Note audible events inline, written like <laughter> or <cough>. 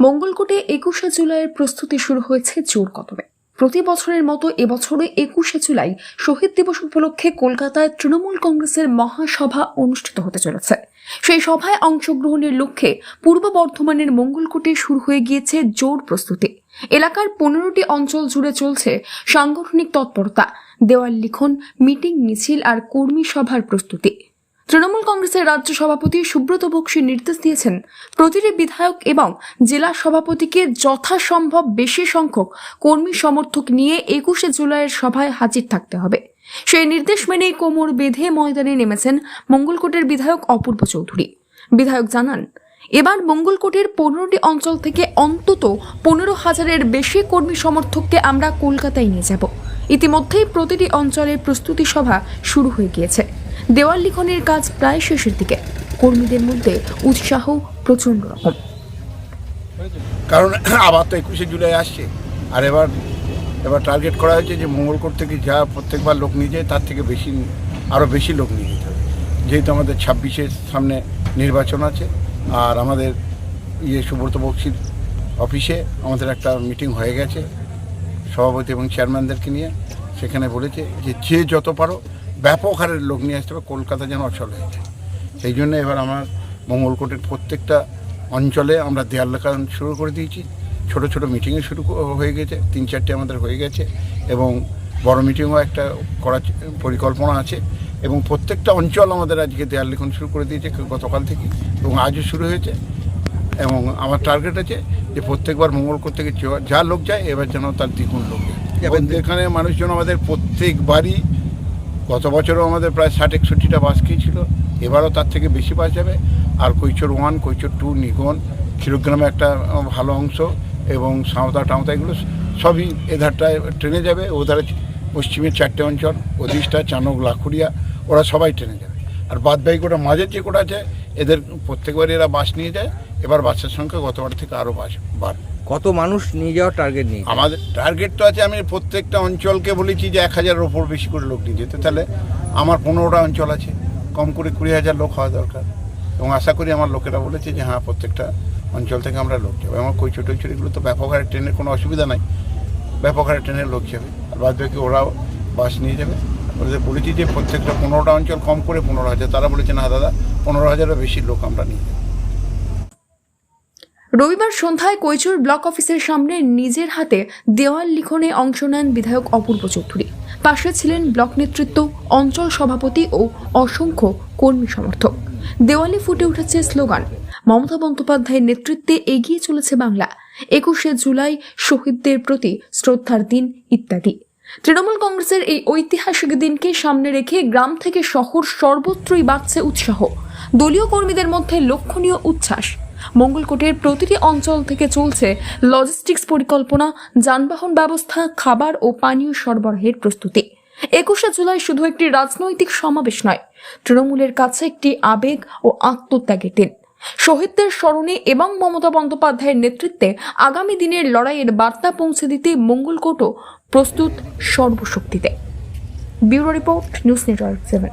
মঙ্গলকোটে একুশে জুলাইয়ের প্রস্তুতি শুরু হয়েছে জোর কদমে। প্রতি বছরের মতো এবছরে একুশে জুলাই শহীদ দিবস উপলক্ষে কলকাতায় তৃণমূল কংগ্রেসের মহাসভা অনুষ্ঠিত হতে চলেছে। সেই সভায় অংশগ্রহণের লক্ষ্যে পূর্ব বর্ধমানের মঙ্গলকোটে শুরু হয়ে গিয়েছে জোর প্রস্তুতি। এলাকার পনেরোটি অঞ্চল জুড়ে চলছে সাংগঠনিক তৎপরতা। দেওয়াল লিখন, মিটিং মিছিল আর কর্মী সভার প্রস্তুতি। তৃণমূল কংগ্রেসের রাজ্য সভাপতি সুব্রত বক্সী নির্দেশ দিয়েছেন, প্রতিটি বিধায়ক এবং জেলা সভাপতিকে যথাসম্ভব বেশি সংখ্যক কর্মী সমর্থক নিয়ে একুশে জুলাইয়ের সভায় হাজির থাকতে হবে। সেই নির্দেশ মেনেই কোমর বেঁধে ময়দানে নেমেছেন মঙ্গলকোটের বিধায়ক অপূর্ব চৌধুরী। বিধায়ক জানান, এবার মঙ্গলকোটের পনেরোটি অঞ্চল থেকে অন্তত পনেরো হাজারের বেশি কর্মী সমর্থককে আমরা কলকাতায় নিয়ে যাব। ইতিমধ্যেই প্রতিটি অঞ্চলের প্রস্তুতি সভা শুরু হয়ে গিয়েছে। দেওয়াল লিখনের কাজ প্রায় শেষের দিকে। কর্মীদের মধ্যে উৎসাহ প্রচণ্ড রকম। কারণ, <clears throat> আবার তো একুশে জুলাই আসছে। আর এবার এবার টার্গেট করা হয়েছে যে মঙ্গলকোট থেকে যা প্রত্যেকবার লোক নিয়ে যায়, তার থেকে বেশি আরও বেশি লোক নিয়ে যেতে হবে। যেহেতু আমাদের ছাব্বিশের সামনে নির্বাচন আছে, আর আমাদের ইয়ে সুব্রত বক্সির অফিসে আমাদের একটা মিটিং হয়ে গেছে। সভাপতি এবং চেয়ারম্যানদেরকে নিয়ে, সেখানে বলেছে যে যে যত পারো ব্যাপক হারের লোক নিয়ে আসতে হবে কলকাতা যেন অচল হয়ে যায়। সেই জন্য এবার আমার মঙ্গলকোটের প্রত্যেকটা অঞ্চলে আমরা দেয়াল লেখা শুরু করে দিয়েছি। ছোট ছোট মিটিংও শুরু হয়ে গেছে তিন চারটে আমাদের হয়ে গেছে এবং বড় মিটিংও একটা করার পরিকল্পনা আছে এবং প্রত্যেকটা অঞ্চল আমাদের আজকে দেয়াল লিখন শুরু করে দিয়েছে গতকাল থেকে এবং আজও শুরু হয়েছে এবং আমার টার্গেট আছে যে প্রত্যেকবার মঙ্গলকোট থেকে যা- যা লোক যায় এবার যেন তার দ্বিগুণ লোক যায়। এবং এখানে মানুষজন আমাদের প্রত্যেকবারই গত বছরও আমাদের প্রায় ষাট, একষট্টিটা বাস গিয়েছিল এবারও তার থেকে বেশি বাস যাবে। আর কৈচর ওয়ান, কৈচর টু, নিগন ক্ষীরগ্রামে একটা ভালো অংশ এবং সাঁওতা টাউতা এগুলো সবই এধারটায় ট্রেনে যাবে। ওধারে পশ্চিমের চারটে অঞ্চল অধিষ্ঠা চানক, লাখুরিয়া, ওরা সবাই ট্রেনে যাবে। আর বাদ বাকি কোটা মাঝের যে কোটা আছে, এদের প্রত্যেকবারই এরা বাস নিয়ে যায়। এবার বাসের সংখ্যা গতবার থেকে আরও বাস, বাড়বে। কত মানুষ নিয়ে যাওয়ার টার্গেট নিয়ে আমাদের টার্গেট তো আছে, আমি প্রত্যেকটা অঞ্চলকে বলেছি যে এক হাজারের ওপর বেশি করে লোক নিয়ে যেতে। তাহলে আমার পনেরোটা অঞ্চল আছে, কম করে কুড়ি হাজার লোক হওয়া দরকার। এবং আশা করি আমার লোকেরা বলেছে যে হ্যাঁ প্রত্যেকটা অঞ্চল থেকে আমরা লোক যাব আমার কই ছোটো এগুলো তো ব্যাপক হারে ট্রেনের কোনো অসুবিধা নাই। ব্যাপক হারে ট্রেনের লোক যাবে। আর বাদ বাকি ওরাও বাস নিয়ে যাবে। ওদের বলেছি যে, প্রত্যেকটা পনেরোটা অঞ্চল কম করে পনেরো হাজার। তারা বলেছে, না দাদা, পনেরো হাজারের বেশি লোক আমরা নিয়ে যাব। রবিবার সন্ধ্যায় কৈচুর ব্লক অফিসের সামনে নিজের হাতে দেওয়াল লিখনে অংশ নেন বিধায়ক অপূর্ব চৌধুরী। পাশে ছিলেন ব্লক নেতৃত্ব, অঞ্চল সভাপতি ও অসংখ্য কর্মী সমর্থক। দেওয়ালে ফুটে উঠেছে স্লোগান, মমতা বন্দ্যোপাধ্যায়ের নেতৃত্বে এগিয়ে চলেছে বাংলা। একুশে জুলাই শহীদদের প্রতি শ্রদ্ধার দিন ইত্যাদি। তৃণমূল কংগ্রেসের এই ঐতিহাসিক দিনকে সামনে রেখে গ্রাম থেকে শহর সর্বত্রই বাড়ছে উৎসাহ। দলীয় কর্মীদের মধ্যে লক্ষণীয় উচ্ছ্বাস। মঙ্গলকোটের প্রতিটি অঞ্চল থেকে চলছে লজিস্টিক্স পরিকল্পনা, যানবাহন ব্যবস্থা, খাবার ও পানীয় সরবরাহের প্রস্তুতি। একুশে জুলাই শুধু একটি রাজনৈতিক সমাবেশ নয়, তৃণমূলের কাছে একটি আবেগ ও আত্মত্যাগের দিন। শহীদদের স্মরণে এবং মমতা বন্দ্যোপাধ্যায়ের নেতৃত্বে আগামী দিনের লড়াইয়ের বার্তা পৌঁছে দিতে মঙ্গলকোটও প্রস্তুত সর্বশক্তিতে। Bureau report, news network seven.